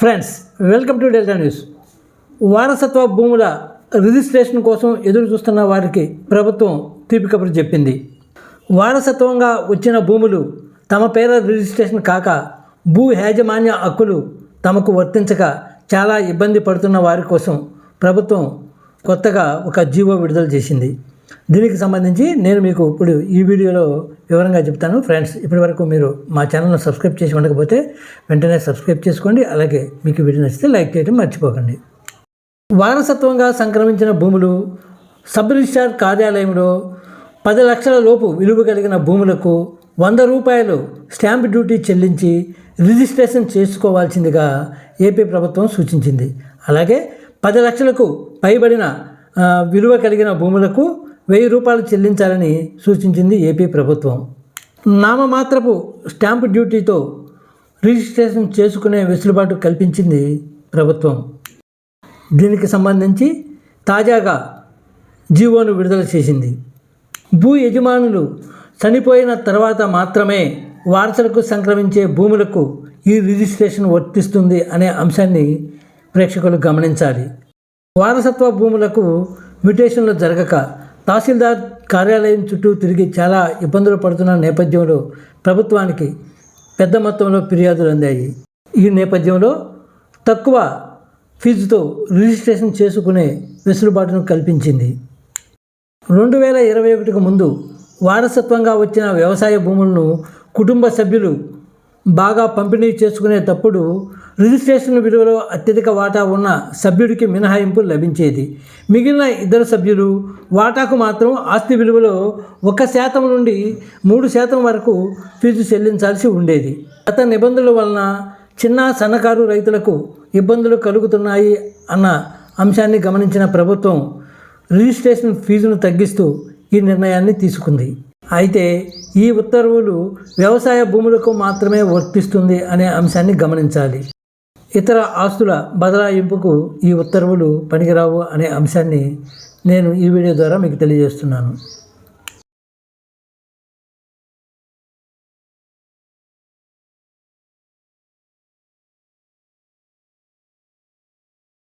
Friends welcome to Delta news. వారసత్వ భూముల registration కోసం ఎదురు చూస్తున్న వారికి ప్రభుత్వం తీపి కబురు చెప్పింది. వారసత్వంగా వచ్చిన భూములు తమ పేర రిజిస్ట్రేషన్ కాక భూ యాజమాన్య హక్కులు తమకు వర్తించక చాలా ఇబ్బంది పడుతున్న వారి కోసం ప్రభుత్వం కొత్తగా ఒక జీవో విడుదల చేసింది. దీనికి సంబంధించి నేను మీకు ఇప్పుడు ఈ వీడియోలో వివరంగా చెప్తాను. ఫ్రెండ్స్ ఇప్పటి వరకు మీరు మా ఛానల్ను సబ్స్క్రైబ్ చేసి ఉండకపోతే వెంటనే సబ్స్క్రైబ్ చేసుకోండి. అలాగే మీకు వీడియో నచ్చితే లైక్ చేయడం మర్చిపోకండి. వారసత్వంగా సంక్రమించిన భూములు సబ్ రిజిస్టార్ కార్యాలయంలో పది లక్షల లోపు విలువ కలిగిన భూములకు వంద రూపాయలు స్టాంప్ డ్యూటీ చెల్లించి రిజిస్ట్రేషన్ చేసుకోవాల్సిందిగా ఏపీ ప్రభుత్వం సూచించింది. అలాగే పది లక్షలకు పైబడిన విలువ కలిగిన భూములకు వెయ్యి రూపాయలు చెల్లించాలని సూచించింది ఏపీ ప్రభుత్వం. నామమాత్రపు స్టాంప్ డ్యూటీతో రిజిస్ట్రేషన్ చేసుకునే వెసులుబాటు కల్పించింది ప్రభుత్వం. దీనికి సంబంధించి తాజాగా జీవోను విడుదల చేసింది. భూ యజమానులు చనిపోయిన తర్వాత మాత్రమే వారసులకు సంక్రమించే భూములకు ఈ రిజిస్ట్రేషన్ వర్తిస్తుంది అనే అంశాన్ని ప్రేక్షకులు గమనించాలి. వారసత్వ భూములకు మ్యుటేషన్లు జరగక తహసీల్దార్ కార్యాలయం చుట్టూ తిరిగి చాలా ఇబ్బందులు పడుతున్న నేపథ్యంలో ప్రభుత్వానికి పెద్ద మొత్తంలో ఫిర్యాదులు అందాయి. ఈ నేపథ్యంలో తక్కువ ఫీజుతో రిజిస్ట్రేషన్ చేసుకునే వెసులుబాటును కల్పించింది. రెండు వేల ఇరవై ఒకటికి ముందు వారసత్వంగా వచ్చిన వ్యవసాయ భూములను కుటుంబ సభ్యులు బాగా పంపిణీ చేసుకునేటప్పుడు రిజిస్ట్రేషన్ విలువలో అత్యధిక వాటా ఉన్న సభ్యుడికి మినహాయింపు లభించేది. మిగిలిన ఇద్దరు సభ్యులు వాటాకు మాత్రం ఆస్తి విలువలో ఒక శాతం నుండి మూడు శాతం వరకు ఫీజు చెల్లించాల్సి ఉండేది. గత నిబంధనల వలన చిన్న సన్నకారు రైతులకు ఇబ్బందులు కలుగుతున్నాయి అన్న అంశాన్ని గమనించిన ప్రభుత్వం రిజిస్ట్రేషన్ ఫీజును తగ్గిస్తూ ఈ నిర్ణయాన్ని తీసుకుంది. అయితే ఈ ఉత్తర్వులు వ్యవసాయ భూములకు మాత్రమే వర్తిస్తుంది అనే అంశాన్ని గమనించాలి. ఇతర ఆస్తుల బదలాయింపుకు ఈ ఉత్తర్వులు పనికిరావు అనే అంశాన్ని నేను ఈ వీడియో ద్వారా మీకు తెలియజేస్తున్నాను.